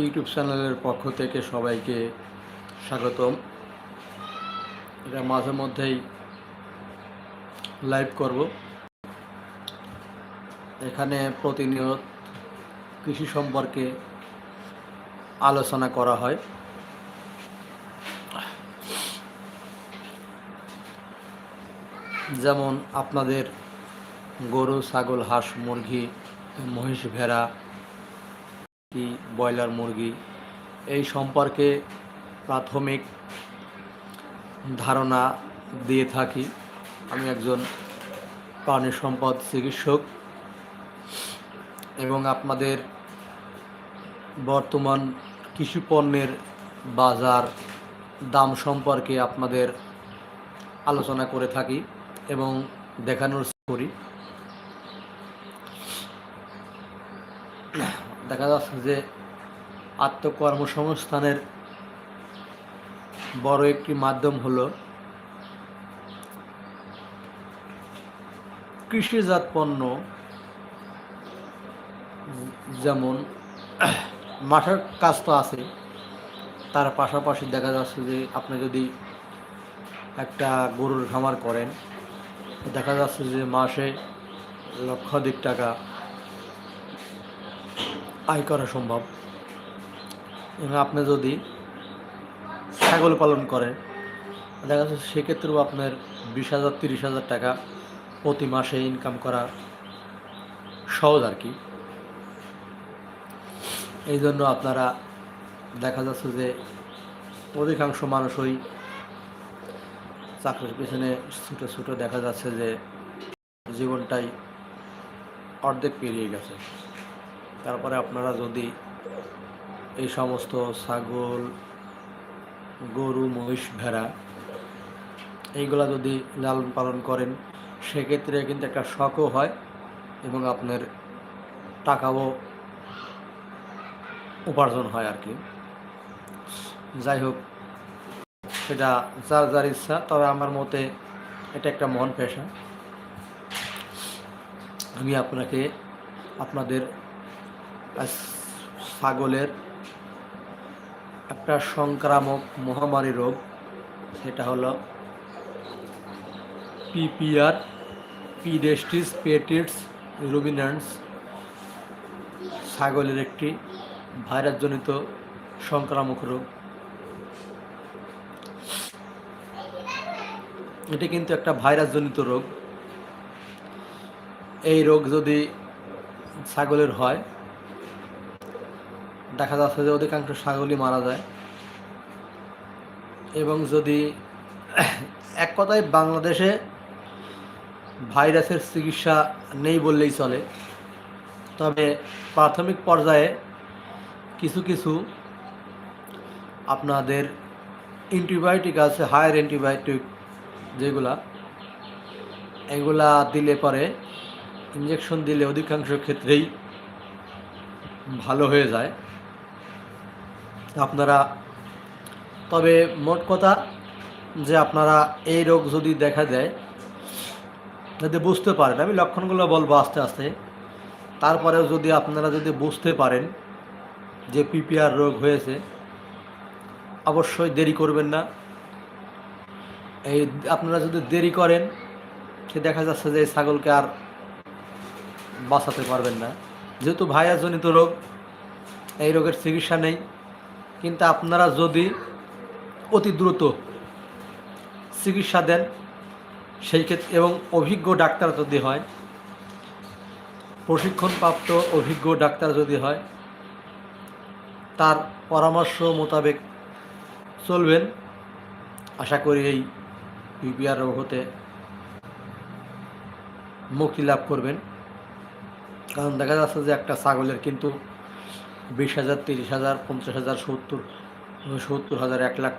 YouTube চ্যানেলের পক্ষ থেকে সবাইকে স্বাগতম। এটা মাঝে মধ্যেই লাইভ করব। এখানে প্রতিনিয়ত কৃষি সম্পর্কে আলোচনা করা হয়। যেমন আপনাদের গরু, ছাগল, হাঁস, মুরগি, মহিষ, ভেড়া কি ব্রয়লার মুরগি, এই সম্পর্কে প্রাথমিক ধারণা দিয়ে থাকি। আমি একজন প্রাণী সম্পদ চিকিৎসক এবং আপনাদের বর্তমান কৃষি পণ্যের বাজার দাম সম্পর্কে আপনাদের আলোচনা করে থাকি এবং দেখানোর করি। দেখা যাচ্ছে যে আত্মকর্মসংস্থানের বড় একটি মাধ্যম হলো কৃষিজাত পণ্য, যেমন মাঠের কাজ তো আছে, তার পাশাপাশি দেখা যাচ্ছে যে আপনি যদি একটা গরুর খামার করেন, দেখা যাচ্ছে যে মাসে লক্ষাধিক টাকা আয় করা সম্ভব। এবং আপনি যদি ছাগল পালন করেন, দেখা যাচ্ছে সেক্ষেত্রেও আপনার বিশ হাজার, তিরিশ হাজার টাকা প্রতি মাসে ইনকাম করা সহজ আর কি। এই জন্য আপনারা দেখা যাচ্ছে যে অধিকাংশ মানুষই চাকরির পেছনে ছুটো ছুটো দেখা যাচ্ছে যে জীবনটাই অর্ধেক পেরিয়ে গেছে। তারপরে আপনারা যদি এই সমস্ত ছাগল, গরু, মহিষ, ভেড়া এইগুলা যদি লালন পালন করেন, সেক্ষেত্রে কিন্তু একটা শখও হয় এবং আপনার টাকাও উপার্জন হয় আর কি। যাই হোক, সেটা যার যার ইচ্ছা, তবে আমার মতে এটা একটা মন পেশা। আমি আপনাকে আপনাদের ছাগলের একটা সংক্রামক মহামারী রোগ, সেটা হলো পিপিআর, পিডেস্টিস পেটিস রুবিনান্স। ছাগলের একটি ভাইরাসজনিত সংক্রামক রোগ। এটি কিন্তু একটা ভাইরাসজনিত রোগ। এই রোগ যদি ছাগলের হয় দেখা যাচ্ছে যে অধিকাংশ ছাগলই মারা যায়। এবং যদি এক কথায় বাংলাদেশে ভাইরাসের চিকিৎসা নেই বললেই চলে, তবে প্রাথমিক পর্যায়ে কিছু কিছু আপনাদের অ্যান্টিবায়োটিক আছে হায়ার অ্যান্টিবায়োটিক যেগুলা, এগুলা দিলে পরে ইঞ্জেকশন দিলে অধিকাংশ ক্ষেত্রেই ভালো হয়ে যায়। আপনারা, তবে মোট কথা যে আপনারা এই রোগ যদি দেখা দেয়, যদি বুঝতে পারেন, আমি লক্ষণগুলো বলব আস্তে আস্তে। তারপরেও যদি আপনারা যদি বুঝতে পারেন যে পিপিআর রোগ হয়েছে, অবশ্যই দেরি করবেন না। এই আপনারা যদি দেরি করেন, সে দেখা যাচ্ছে যে ছাগলকে আর বাঁচাতে পারবেন না। যেহেতু ভাইরাসজনিত রোগ, এই রোগের চিকিৎসা নেই। কিন্তু আপনারা যদি অতি দ্রুত চিকিৎসা দেন, সেই ক্ষেত্রে এবং অভিজ্ঞ ডাক্তার যদি হয়, প্রশিক্ষণপ্রাপ্ত অভিজ্ঞ ডাক্তার যদি হয়, তার পরামর্শ মোতাবেক চলবেন। আশা করি এই পিপিআর রোগ হতে মুক্তি লাভ করবেন। কারণ দেখা যাচ্ছে যে একটা ছাগলের কিন্তু বিশ হাজার, তিরিশ হাজার, পঞ্চাশ হাজার, সত্তর সত্তর হাজার, এক লাখ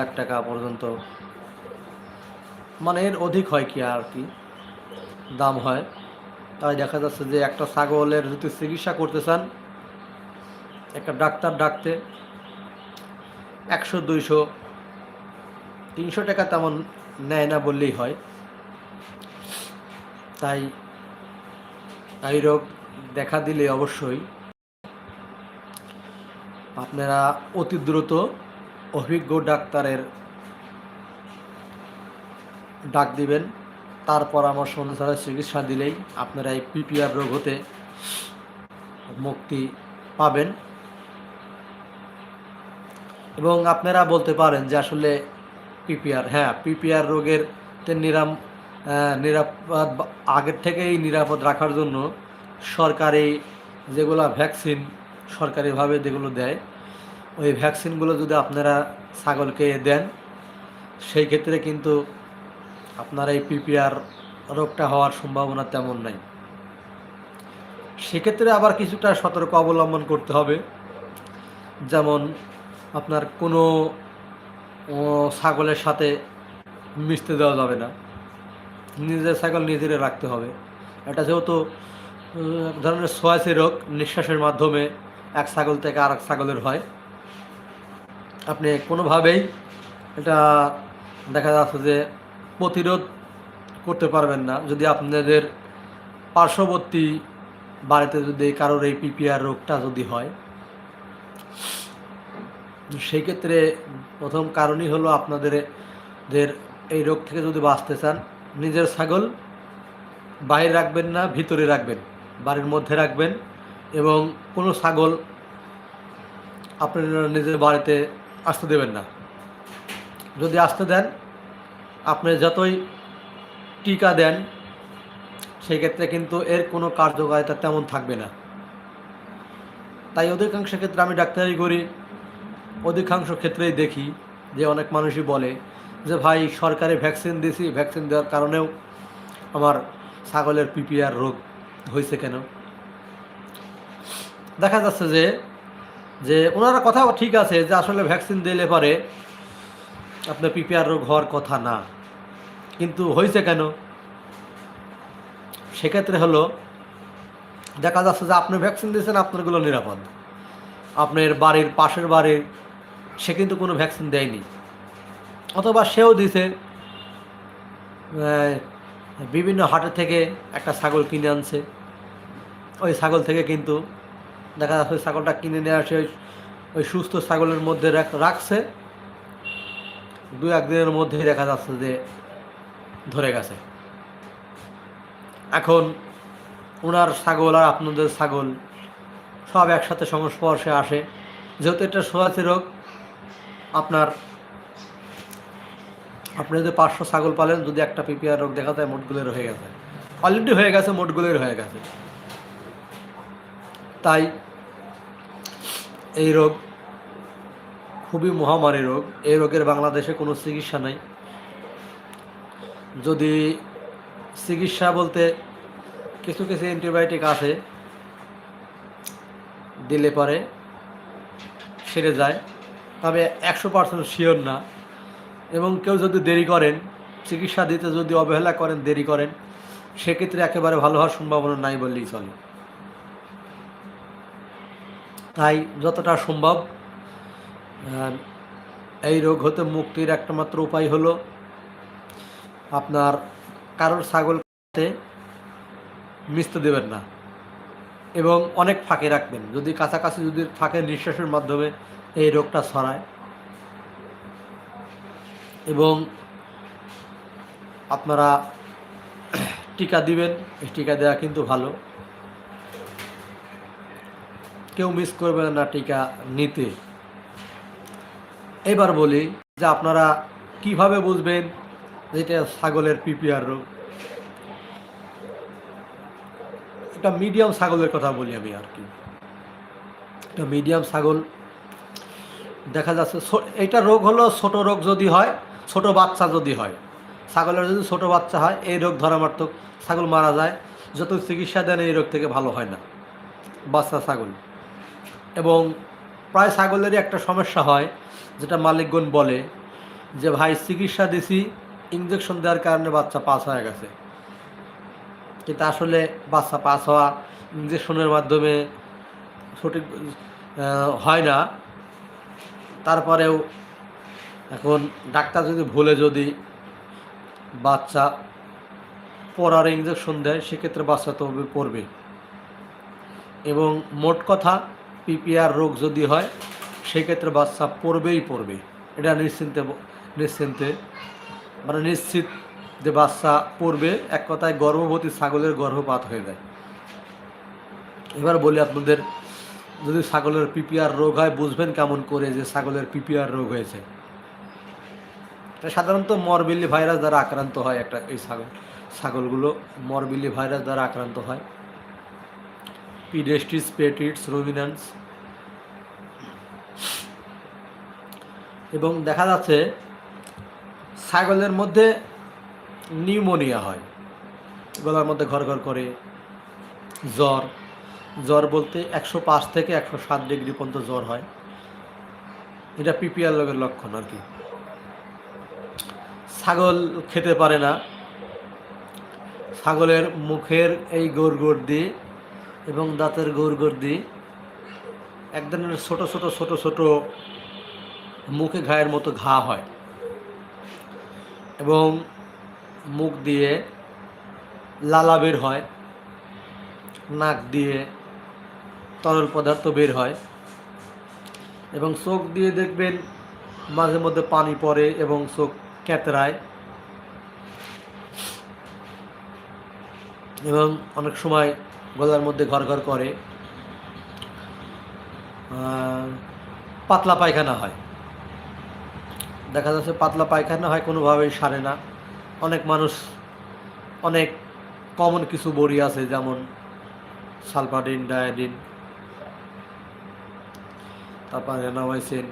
লাখ টাকা পর্যন্ত। মানে এর অধিক হয় কি আর কি? দাম হয়। তাই দেখা যাচ্ছে যে একটা ছাগলের যদি চিকিৎসা করতে চান, একটা ডাক্তার ডাকতে একশো, দুইশো, তিনশো টাকা তেমন নেয় না বললেই হয়। তাই এই রোগ দেখা দিলে অবশ্যই আপনারা অতি দ্রুত অভিজ্ঞ ডাক্তারের ডাক দিবেন। তার পরামর্শ অনুসারে চিকিৎসা দিলেই আপনারা এই পিপিআর রোগ হতে মুক্তি পাবেন। এবং আপনারা বলতে পারেন যে আসলে পিপিআর হ্যাঁ পিপিআর রোগের নিরাম নিরাপদ আগের থেকেই নিরাপদ রাখার জন্য সরকারি যেগুলো ভ্যাকসিন সরকারিভাবে যেগুলো দেয়, ওই ভ্যাকসিনগুলো যদি আপনারা ছাগলকে দেন, সেই ক্ষেত্রে কিন্তু আপনার এই পিপিআর রোগটা হওয়ার সম্ভাবনা তেমন নাই। সেক্ষেত্রে আবার কিছুটা সতর্ক অবলম্বন করতে হবে। যেমন আপনার কোনো ছাগলের সাথে মিশতে দেওয়া যাবে না। নিজের ছাগল নিজেরে রাখতে হবে। এটা যেহেতু ধরনের সোয়াসি রোগ, নিঃশ্বাসের মাধ্যমে এক ছাগল থেকে আর এক ছাগলের হয়। আপনি কোনোভাবেই এটা দেখা যাচ্ছে যে প্রতিরোধ করতে পারবেন না। যদি আপনাদের পার্শ্ববর্তী বাড়িতে যদি কারোর এই পিপিআর রোগটা যদি হয় সেই ক্ষেত্রে প্রথম কারণই হলো আপনাদের এই রোগ থেকে যদি বাঁচতে চান, নিজের ছাগল বাইরে রাখবেন না, ভিতরে রাখবেন, বাড়ির মধ্যে রাখবেন। এবং কোনো ছাগল আপনার নিজের বাড়িতে আসতে দেবেন না। যদি আসতে দেন, আপনি যতই টিকা দেন সেই ক্ষেত্রে কিন্তু এর কোনো কার্যকারিতা তেমন থাকবে না। তাই অধিকাংশ ক্ষেত্রে আমি ডাক্তারি করি, অধিকাংশ ক্ষেত্রেই দেখি যে অনেক মানুষই বলে যে, ভাই, সরকারি ভ্যাকসিন দিয়েছি ভ্যাকসিন দেওয়ার কারণেও আমার ছাগলের পিপিআর রোগ হয়েছে কেন? দেখা যাচ্ছে যে যে ওনারা কথা ঠিক আছে যে আসলে ভ্যাকসিন দিলে পরে আপনার পিপিআর রোগ হওয়ার কথা না। কিন্তু হয়েছে কেন? সেক্ষেত্রে হলো, দেখা যাচ্ছে যে আপনি ভ্যাকসিন দিয়েছেন, আপনারগুলো নিরাপদ। আপনার বাড়ির পাশের বাড়ির সে কিন্তু কোনো ভ্যাকসিন দেয়নি। অথবা সেও দিছে বিভিন্ন হাটের থেকে একটা ছাগল কিনে আনছে। ওই ছাগল থেকে কিন্তু দেখা যাচ্ছে ছাগলটা কিনে নিয়ে আসে, ওই- সুস্থ ছাগলের মধ্যে রাখ- রাখছে। দু একদিনের মধ্যেই দেখা যাচ্ছে যে ধরে গেছে। এখন ওনার ছাগল আর আপনাদের ছাগল সব একসাথে সংস্পর্শে আসে। যেহেতু এটা সোয়াচি রোগ, আপনার আপনি যদি পাঁচশো ছাগল পালেন, যদি একটা পিপিআর রোগ দেখা যায় মোটগুলোর হয়ে গেছে। অলরেডি হয়ে গেছে মোটগুলোর হয়ে গেছে। তাই এই রোগ খুবই মহামারী রোগ। এই রোগের বাংলাদেশে কোনো চিকিৎসা নাই। যদি চিকিৎসা বলতে কিছু কিছু অ্যান্টিবায়োটিক আছে, দিলে পরে সেরে যায়, তবে একশো পার্সেন্ট শিওর না। এবং কেউ যদি দেরি করেন, চিকিৎসা দিতে যদি অবহেলা করেন, দেরি করেন, সেক্ষেত্রে একেবারে ভালো হওয়ার সম্ভাবনা নাই বললেই চলে। তাই যতটা সম্ভব এই রোগ হতে মুক্তির একটা উপায় হলো আপনার কারোর ছাগলতে মিশতে দেবেন না এবং অনেক ফাঁকে রাখবেন। যদি কাছাকাছি যদি ফাঁকে নিঃশ্বাসের মাধ্যমে, এই রোগটা ছড়ায়। এবং আপনারা টিকা দিবেন টিকা দেওয়া কিন্তু ভালো। কেউ মিস করবেন না টিকা নিতে। এবার বলি যে আপনারা কীভাবে বুঝবেন যে এটা ছাগলের পিপিআর রোগ? এটা মিডিয়াম ছাগলের কথা বলি আমি আর কি। এটা মিডিয়াম ছাগল, দেখা যাচ্ছে এইটা রোগ হলো ছোট রোগ যদি হয়, ছোট বাচ্চা যদি হয়। ছাগলের যদি ছোট বাচ্চা হয়, এই রোগ ধরা মারাত্মক ছাগল মারা যায়, যত চিকিৎসা দেন এই রোগ থেকে ভালো হয় না। বাচ্চা ছাগল। এবং প্রায় ছাগলেরই একটা সমস্যা হয়, যেটা মালিকগণ বলে, যে ভাই চিকিৎসা দিছি ইঞ্জেকশন দেওয়ার কারণে বাচ্চা পাস হয়ে গেছে। কিন্তু আসলে বাচ্চা পাস হওয়া ইঞ্জেকশনের মাধ্যমে সঠিক হয় না। তারপরেও এখন ডাক্তার যদি ভুলে যদি বাচ্চা পড়ার ইঞ্জেকশন দেয়, সেক্ষেত্রে বাচ্চা তো পড়বে। এবং মোট কথা পিপিআর রোগ যদি হয়, সেক্ষেত্রে বাচ্চা পড়বেই পড়বে। এটা নিশ্চিন্তে নিশ্চিন্তে মানে নিশ্চিত যে বাচ্চা পড়বে। এক কথায় গর্ভবতী ছাগলের গর্ভপাত হয়ে যায়। এবার বলি আপনাদের, যদি ছাগলের পিপিআর রোগ হয়, বুঝবেন কেমন করে যে ছাগলের পিপিআর রোগ হয়েছে। সাধারণত মরবিলি ভাইরাস দ্বারা আক্রান্ত হয় একটা, এই ছাগল, ছাগলগুলো মরবিলি ভাইরাস দ্বারা আক্রান্ত হয়। পিডেস্টিস পেটিটস রুমিনান্স এবং দেখা যাচ্ছে ছাগলের মধ্যে নিউমোনিয়া হয়। গলার মধ্যে ঘর ঘর করে, জ্বর। জ্বর বলতে একশো পাঁচ থেকে একশো সাত ডিগ্রি পর্যন্ত জ্বর হয়। এটা পিপিআর রোগের লক্ষণ আর কি। ছাগল খেতে পারে না। ছাগলের মুখের এই গড়গড়দি এবং দাঁতের গড়গড়দি, এক ধরনের ছোটো ছোটো ছোটো ছোটো মুখে ঘায়ের মতো ঘা হয় এবং মুখ দিয়ে লালা বের হয়, নাক দিয়ে তরল পদার্থ বের হয় এবং চোখ দিয়ে দেখবেন মাঝে মধ্যে পানি পড়ে এবং চোখ ক্যাতরায় এবং অনেক সময় গলার মধ্যে ঘর ঘর করে পাতলা পায়খানা হয়। দেখা যাচ্ছে পাতলা পায়খানা হয়, কোনোভাবেই সারে না। অনেক মানুষ, অনেক কমন কিছু বড়ি আছে, যেমন সালফাডিন, ডায়াডিন, তারপর রেনামাইসিন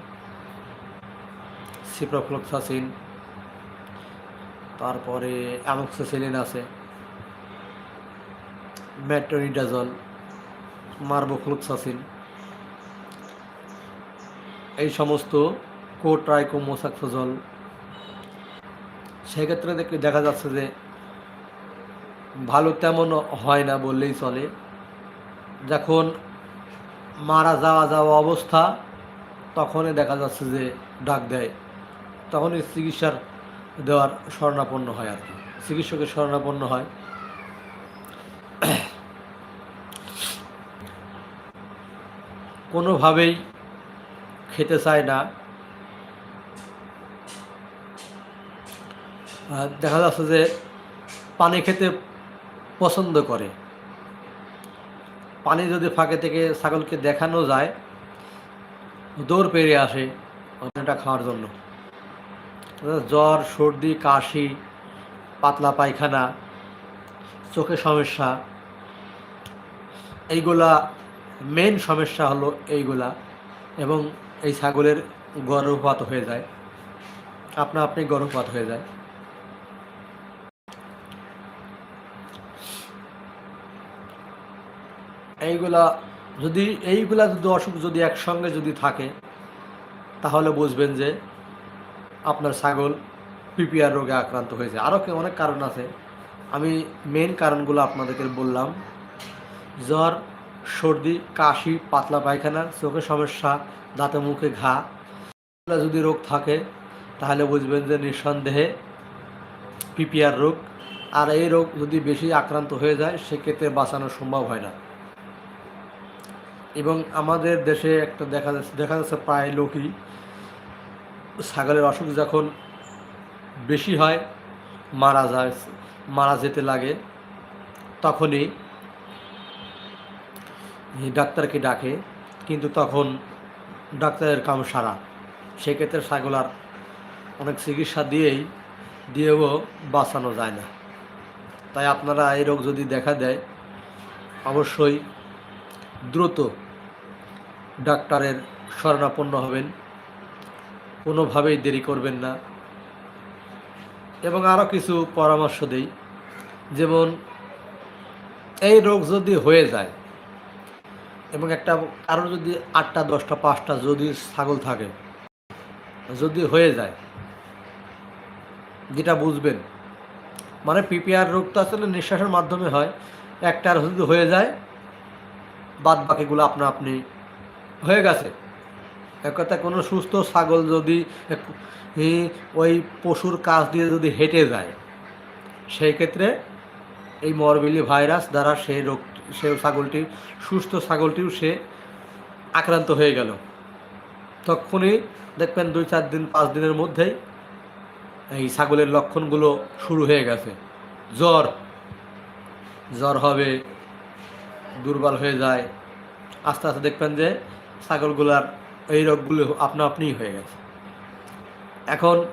সিপ্রোফ্লক্সাসিন, তারপরে অ্যামক্সিসিলিন আছে। ম্যাট্রোনিডাজল মার্বোফ্লুক্সাসিন এই সমস্ত কোট্রাইকোমোসাক্সোজল সেক্ষেত্রে দেখে যাচ্ছে যে ভালো তেমন হয় না বললেই চলে। যখন মারা যাওয়া যাওয়া অবস্থা, তখনই দেখা যাচ্ছে যে ডাক দেয়। তখনই চিকিৎসার দেওয়ার শরণাপন্ন হয় আর কি। চিকিৎসকের শরণাপন্ন হয়। কোনোভাবেই খেতে চায় না। দেখা যাচ্ছে যে পানি খেতে পছন্দ করে। পানি যদি ফাঁকে থেকে ছাগলকে দেখানো যায়, দৌড় পেরিয়ে আসে পানিটা খাওয়ার জন্য। জ্বর, সর্দি, কাশি, পাতলা পায়খানা চোখের সমস্যা, এইগুলা মেন সমস্যা হলো এইগুলা এবং এই ছাগলের গর্ভপাত হয়ে যায়। আপনা আপনি গর্ভপাত হয়ে যায়। এইগুলা যদি এইগুলা যদি অসুখ যদি একসঙ্গে যদি থাকে, তাহলে বুঝবেন যে আপনার ছাগল পিপিআর রোগে আক্রান্ত হয়েছে। আরও অনেক কারণ আছে। আমি মেন কারণগুলো আপনাদেরকে বললাম। জ্বর সর্দি, কাশি, পাতলা পায়খানা, চোখের সমস্যা, দাঁতে মুখে ঘা। যদি রোগ থাকে, তাহলে বুঝবেন যে নিঃসন্দেহে পিপিআর রোগ। আর এই রোগ যদি বেশি আক্রান্ত হয়ে যায়, সেক্ষেত্রে বাঁচানো সম্ভব হয় না। এবং আমাদের দেশে একটা দেখা যাচ্ছে দেখা যাচ্ছে প্রায় লোকই ছাগলের অসুখ যখন বেশি হয়, মারা যায়, মারা যেতে লাগে, তখনই ডাক্তারকে ডাকে, কিন্তু তখন ডাক্তারের কাম সারা। সেক্ষেত্রে ছাগল অনেক চিকিৎসা দিয়েই, দিয়েও বাঁচানো যায় না। তাই আপনারা এই রোগ যদি দেখা দেয়, অবশ্যই দ্রুত ডাক্তারের শরণাপন্ন হবেন। কোনোভাবেই দেরি করবেন না। এবং আরও কিছু পরামর্শ দেই। যেমন, এই রোগ যদি হয়ে যায় এবং একটা কারও যদি আটটা, দশটা, পাঁচটা যদি ছাগল থাকে, যদি হয়ে যায়, যেটা বুঝবেন। মানে পিপিআর রোগ তো আসলে নিঃশ্বাসের মাধ্যমে হয়। একটার যদি হয়ে যায়, বাদ বাকিগুলো আপনা আপনি হয়ে গেছে। এক কথা, কোনো সুস্থ ছাগল যদি ওই পশুর কাজ দিয়ে যদি হেঁটে যায়, সেই ক্ষেত্রে এই মরবিলি ভাইরাস দ্বারা সেই রোগ সে ছাগলটি, সুস্থ ছাগলটিও সে আক্রান্ত হয়ে গেল। তখনই দেখবেন দুই চার দিন, পাঁচ দিনের মধ্যেই এই ছাগলের লক্ষণগুলো শুরু হয়ে গেছে। জ্বর জ্বর হবে, দুর্বল হয়ে যায়। আস্তে আস্তে দেখবেন যে ছাগলগুলার এই রোগগুলো আপনা আপনিই হয়ে গেছে। এখন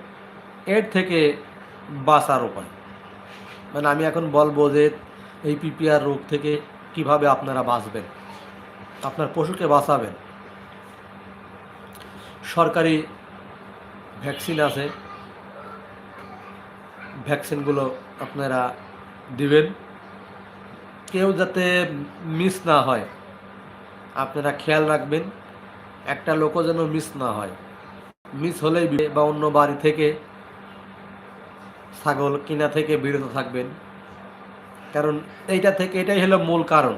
এর থেকে বাঁচার উপায়। মানে আমি এখন বলব যে এই পিপিআর রোগ থেকে কীভাবে আপনারা বাঁচবেন? আপনার পশুকে বাঁচাবেন। সরকারি ভ্যাকসিন আছে। ভ্যাকসিনগুলো আপনারা দিবেন। কেউ যাতে মিস না হয়, আপনারা খেয়াল রাখবেন, একটা লোকও যেন মিস না হয়। মিস হলেই বা অন্য বাড়ি থেকে ছাগল কিনা থেকে বিরত থাকবেন। কারণ এইটা থেকে এটাই হলো মূল কারণ।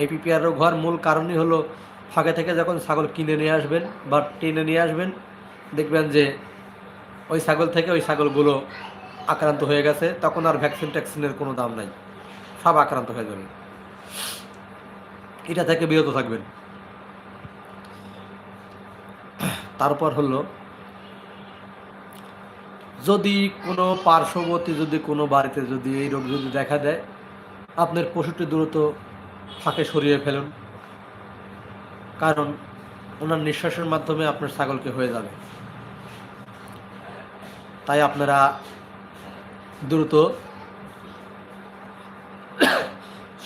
এই পিপিআর রোগ হওয়ার মূল কারণই হলো ফাঁকে থেকে যখন ছাগল কিনে নিয়ে আসবেন বা টেনে নিয়ে আসবেন, দেখবেন যে ওই ছাগল থেকে ওই ছাগলগুলো আক্রান্ত হয়ে গেছে, তখন আর ভ্যাকসিন ট্যাকসিনের কোনো দাম নাই। সব আক্রান্ত হয়ে যাবে। এটা থেকে বিরত থাকবেন। তারপর হলো, যদি কোনো পার্শ্ববর্তী যদি কোনো বাড়িতে যদি এই রোগ যদি দেখা দেয় আপনার পশুটি দ্রুত ফাঁকে সরিয়ে ফেলুন। কারণ ওনার নিঃশ্বাসের মাধ্যমে আপনার ছাগলকে হয়ে যাবে। তাই আপনারা দ্রুত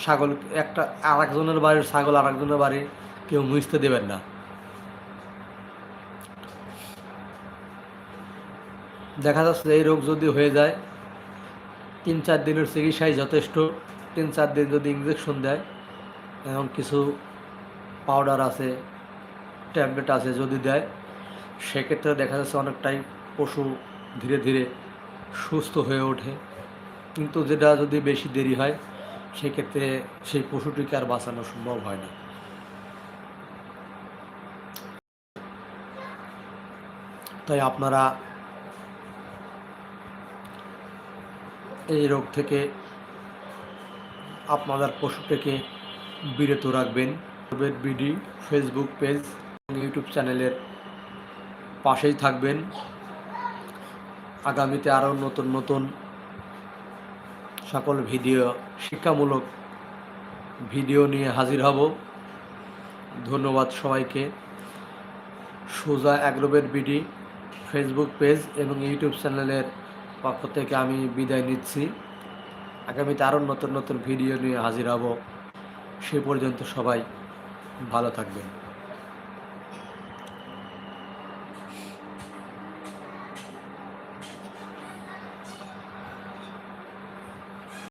ছাগল একটা আর একজনের বাড়ির ছাগল আর একজনের বাড়ি কেউ মুছতে দেবেন না। দেখা যাচ্ছে এই রোগ যদি হয়ে যায়, তিন চার দিনের চিকিৎসায় যথেষ্ট। তিন চার দিন যদি ইঞ্জেকশন দেয় এবং কিছু পাউডার আছে ট্যাবলেট আছে যদি দেয়, সেক্ষেত্রে দেখা যাচ্ছে অনেকটাই পশু ধীরে ধীরে সুস্থ হয়ে ওঠে। কিন্তু যেটা যদি বেশি দেরি হয়, সেক্ষেত্রে সেই পশুটিকে আর বাঁচানো সম্ভব হয় না। তাই আপনারা এই রোগ থেকে আপনাদের পশুটিকে বিরত রাখবেন। বিডি ফেসবুক পেজ ইউটিউব চ্যানেলের পাশেই থাকবেন। আগামীতে আরও নতুন নতুন সকল ভিডিও, শিক্ষামূলক ভিডিও নিয়ে হাজির হব। ধন্যবাদ সবাইকে। সোজা অ্যাগ্রোবেট বিডি ফেসবুক পেজ এবং ইউটিউব চ্যানেলের পক্ষ থেকে আমি বিদায় নিচ্ছি। আগামীতে আরও নতুন নতুন ভিডিও নিয়ে হাজির হব। সে পর্যন্ত সবাই ভালো থাকবেন।